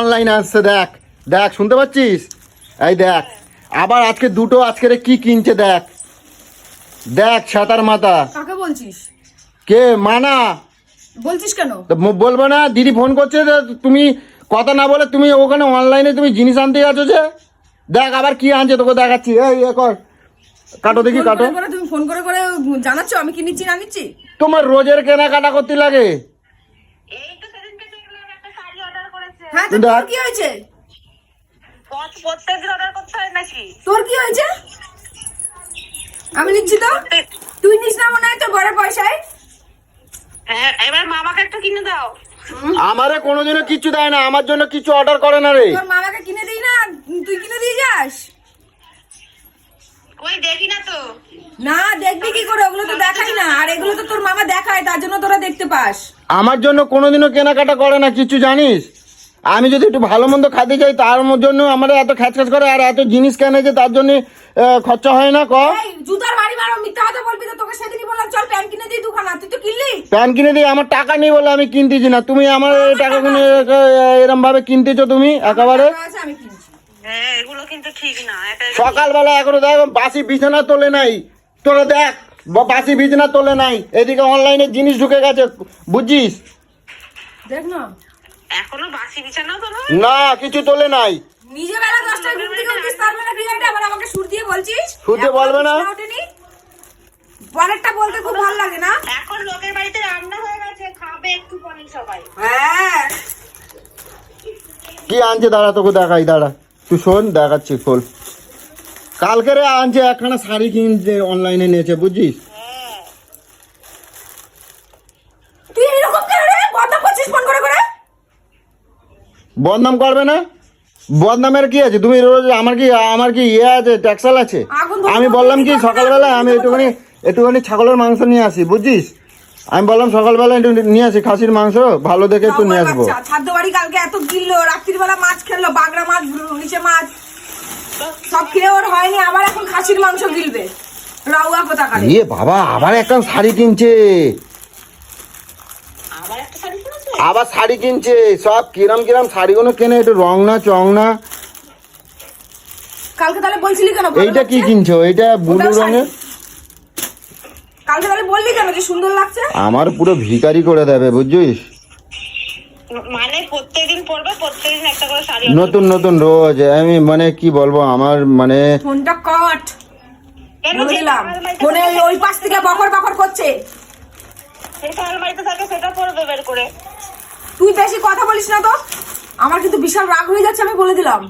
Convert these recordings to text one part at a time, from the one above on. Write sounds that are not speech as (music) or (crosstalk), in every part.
অনলাইনে আসছে দেখ। দেখ শুনতে পাচ্ছিস? এই দেখ আবার আজকে দুটো আজকের কি কিনছে দেখ। দেখ সাতার মাথা কাকে বলছিস? কে? মানা? বলছিস কেন? বলব না দিদি ফোন করছে তুমি কথা না বলে তুমি ওখানে অনলাইনে তুমি জিনিস আনতে গেছো যে? দেখ আবার কি আনছে তোকে দেখাচ্ছি। এই এ কর। কাটো দেখি কাটো। তুমি ফোন করে করে জানাচ্ছ? আমি কি নিচ্ছি না নিচ্ছি? তোমার রোজের কেনাকাটা করতে লাগে এই তো সেদিনকে দেখলাম একটা শাড়ি অর্ডার করেছে হ্যাঁ তো। তোর কি হয়েছে? হয় তোর কি হয়েছে? আমি নিচ্ছি তো। তুই নিস না মনে হয় তোর ঘরে পয়সায়। হ্যাঁ এবার মামাকে একটা কিনে দাও। আমারে কোনোদিনও কিছু দেয় না আমার জন্য কিছু অর্ডার করে না রে। তোর মামাকে কিনে দিই না তুই কিনে দিয়ে যাস। কই দেখি না তো। না দেখবি কি করে? ওগুলো তো দেখাই না। আর এগুলো তো তোর মামা দেখায় তার জন্য তোরা দেখতে পাস। আমার জন্য কোনোদিনও কেনাকাটা করে না কিছু জানিস? আমি যদি একটু ভালো মন্দ খাতে চাই তার জন্য আমার এত খ্যাচ খ্যাচ করে আর এত জিনিস কেনে যে তার জন্য খরচা হয় না ক? জুতার বাড়ি মারো মিথ্যা কথা বলবি তো তোকে সেদিনই বললাম চল প্যান্ট কিনে দিই দুখানা তুই তো কিনলি? প্যান্ট কিনে দিয়ে আমার টাকা নেই বলে আমি কিনতেছি না। তুমি আমার টাকা কিনে এরম ভাবে কিনতেছো তুমি একেবারে? আমি কিনছি। হ্যাঁ এগুলো কিন্তু ঠিক না এটা সকালবেলা এখনও দেখ বাসি বিছানা তোলে নাই। তোরা দেখ বাসি বিছানা তোলে নাই। এদিকে অনলাইনে জিনিস ঢুকে গেছে বুঝছিস? দেখ না। এখনও বাসি বিছানাও না কিছু তোলে নাই। নিজে বেলা দশটায় ঘুম থেকে উঠিস তার মানে ক্রিকেটে আবার আমাকে সুর দিয়ে বলছিস? সুর দিয়ে বলবে না? পরেরটা বলতে খুব ভালো লাগে না? এখন লোকের বাড়িতে রান্না হয়ে গেছে খাবে একটু পরে সবাই। হ্যাঁ। কি আনছে? দাঁড়া তোকে দেখাই দাঁড়া। তুই শোন দেখাচ্ছি খোল কালকে রে আনছে একখানা শাড়ি কিনছে অনলাইনে নিয়েছে বুঝছিস হ্যাঁ তুই এরকম কেন রে বদনাম করছিস ফোন করে করে বদনাম করবে না? বদনামের কি আছে? তুমি রোজ আমার কি আমার কি ইয়ে আছে? ট্যাক্সাল আছে? আমি বললাম কি সকালবেলা আমি একটুখানি একটুখানি ছাগলের মাংস নিয়ে আসি বুঝছিস? আমি বললাম সকালবেলা একটু নিয়ে আসি খাসির মাংস ভালো দেখে একটু নিয়ে আসব। ছাদ্য বাড়ি কালকে এত গিললো রাত্রির বেলা মাছ খেললো বাগড়া মাছ নিচে মাছ। সব খেয়ে ওর হয়নি আবার এখন খাসির মাংস গিলবে। রাউয়া কোথাকারে? ইয়ে বাবা আবার একটা শাড়ি কিনছে আবার একটা শাড়ি কিনেছে আবার শাড়ি কিনছে সব কিরম কিরম শাড়িগুলো কেনে একটু রং না চং না। কালকে তাহলে বলছিলি কেন এইটা কি কিনছো? এইটা ব্লু ওটাও রঙের? কালকে তাহলে বললি কেন যে সুন্দর লাগছে? আমার পুরো ভিখারি করে দেবে বুঝছিস? মানে প্রত্যেকদিন পরবে প্রত্যেকদিন একটা করে শাড়ি নতুন নতুন রোজ। আমি মানে কি বলব আমার মানে ফোনটা কট। ফোনে ওই পাশ থেকে বকর বকর করছে। সেটা আলমারিতে থাকে সেটা পরবে বের করে। তুই বেশি কথা বলিস না তো? আমার কিন্তু বিশাল রাগ হয়ে যাচ্ছে আমি বলে দিলাম।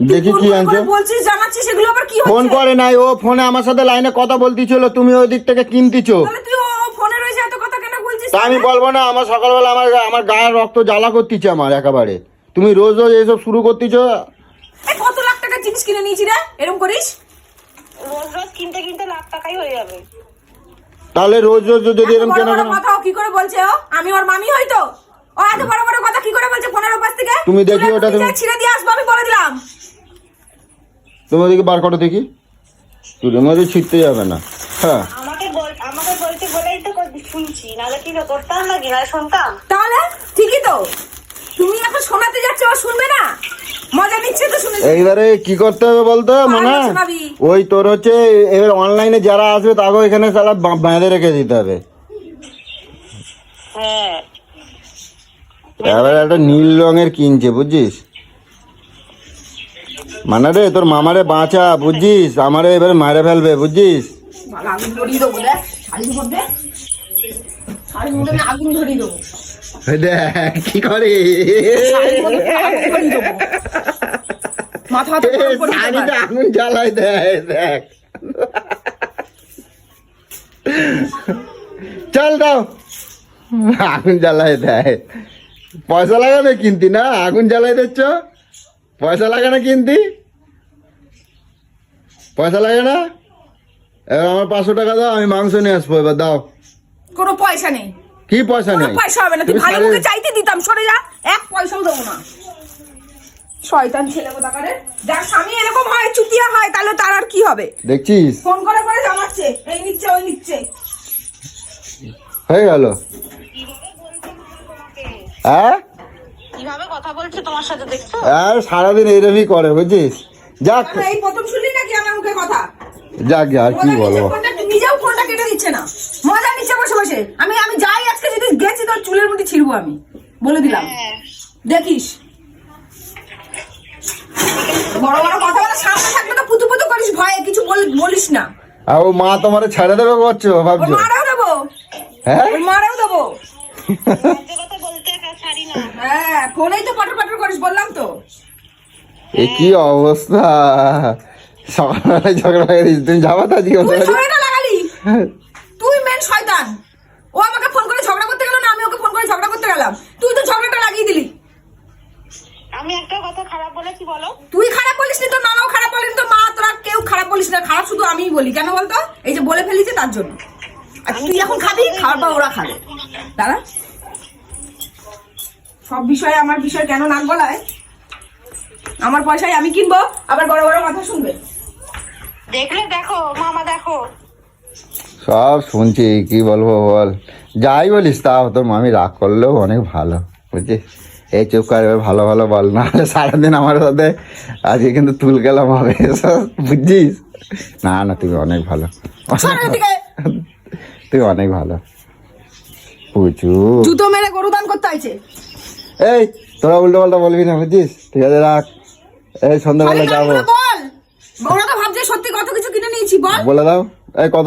দেখি কি আনছো? বলছিস জানাচ্ছিস সেগুলো আবার কি হচ্ছে? ফোন করে নাই ও ফোনে আমার সাথে লাইনে কথা বলতেছিল তুমি ওই দিক থেকে কিনতেছো। তাহলে তুই ও ফোনে রয়েছে এত কথা কেন বলছিস? তা আমি বলব না আমার সকালবেলা আমার আমার গায়ের রক্ত জ্বালা করতেছে আমার একেবারে। তুমি রোজ রোজ এইসব শুরু করতেছো? কত লাখ টাকার জিনিস কিনে নিয়েছি রে? এরকম করিস? রোজ রোজ কিনতে কিনতে লাখ টাকাই হয়ে যাবে। তাহলে রোজ রোজ যদি এরকম কেনা কথা কি করে বলছে ও? আমি ওর মামি হয়তো ও এত বড় বড় কথা কি করে বলছে ফোনের থেকে? তুমি দেখি ওটা তুমি- ছিঁড়ে দিয়ে আসব আমি বলে দিলাম। তুমি ওদিকে বার করো দেখি। চুলের মধ্যে ছিটতে যাবে না। হ্যাঁ। আমাকে বল আমাকে বলতে বলেই তো শুনছি। নাহলে কি করতাম না শুনতাম। তাহলে ঠিকই তো। তুমি এখন শোনাতে যাচ্ছ ও শুনবে না। মজা নিচ্ছে তো শুনে এইবারে কি করতে হবে বলতো মানে ওই তোর হচ্ছে এবার অনলাইনে যারা আসবে তাকেও এখানে তারা বেঁধে রেখে দিতে হবে। হ্যাঁ। এবার একটা নীল রঙের কিনছে বুঝছিস? মানে রে তোর মামারে বাঁচা বুঝছিস? আমারে এবার মারে ফেলবে বুঝছিস? দেখ দেখ কি করে? আগুন জ্বালাই দেয় চল দাও। আগুন জ্বালাই দেয় পয়সা লাগাবে কিনতি না? আগুন জ্বালাই দিচ্ছ? পয়সা লাগে না কিনতি? পয়সা লাগে না? এবার আমার পাঁচশো টাকা দাও আমি মাংস নিয়ে আসব এবার দাও। কোনো পয়সা নেই। কি পয়সা নেই? পয়সা হবে না। তুই ভালো মুখে চাইতে দিতাম সরে যা। এক পয়সাও দেবো না। শয়তান ছেলে কোথাকারে যার স্বামী এরকম হয় চুতিয়া হয় তাহলে তার আর কি হবে? দেখছিস? ফোন করে করে এই নিচ্ছে ওই নিচ্ছে। হয়ে গেল। হ্যাঁ? কীভাবে কথা বলছে তোমার সাথে দেখছ? আর সারাদিন এইরকমই করে বুঝছিস? যাক। এই প্রথম শুনলি নাকি আমার মুখে কথা? যাক আর কি বলব ফোনটা নিজেও ফোনটা কেটে দিচ্ছে না। মজা বসে বসে। আমি আমি যাই আজকে যদি গেছি তোর চুলের মুঠি ছিড়বো আমি। বলে দিলাম। হ্যাঁ। দেখিস। বড় বড় কথা বলে সামনে থাকলে তো পুতু পুতু করিস ভয়ে কিছু বল- বলিস না। আর ও মা তোমার ছেড়ে দেবে করছ ভাবছ? মারাও দেবো। হ্যাঁ? মারাও দেবো (laughs) যে কথা বলতে একা ছাড়ি না হ্যাঁ ফোনেই তো পটর পটর করিস বললাম তো। এ কি অবস্থা? সকালবেলায় ঝগড়া হয়ে গেছিস তুমি যাবা তো আজকে তুই? ঝগড়াটা লাগালি? তুই মেন শয়তান। ও আমাকে ফোন করে ঝগড়া করতে গেল না আমি ওকে ফোন করে ঝগড়া করতে গেলাম। তুই তো ঝগড়াটা লাগিয়ে দিলি। আমি একটা কথা খারাপ বলেছি বলো। তুই খারাপ বলিস নি তোর মামাও খারাপ বলেনি তোর মা তোরা কেউ খারাপ বলিস না। খারাপ শুধু আমিই বলি কেন বলতো? এই যে বলে ফেলিছে তার জন্য। আর তুই এখন খাবি খাওয়ার পর ওরা খাবে। দাদা সব বিষয়ে আমার বিষয় কেন নাক গলায়? আমার পয়সায় আমি কিনবো? আবার বড় বড় কথা শুনবে। দেখলে দেখো মামা দেখো। সব শুনছি কি বলব বল। যাই বলিস তাও তোর মামি রাগ করলেও অনেক ভালো বুঝছিস? এই চুপ করে ভালো ভালো বল না হলে সারাদিন আমার সাথে আজকে কিন্তু তুল গেলাম হবে সব বুঝছিস? না না তুমি অনেক ভালো। তুই অনেক ভালো। পুচু জুতো মেরে গরু দান করতে হয়েছে এই তোরা উল্টো পাল্টা বলবি না বুঝছিস? ঠিক আছে রাখ। এই সন্ধ্যাবেলা যাব। বল। ওরা তো ভাবছে সত্যি কত কিছু কিনে নিয়েছি বল। বলে দাও। এই কত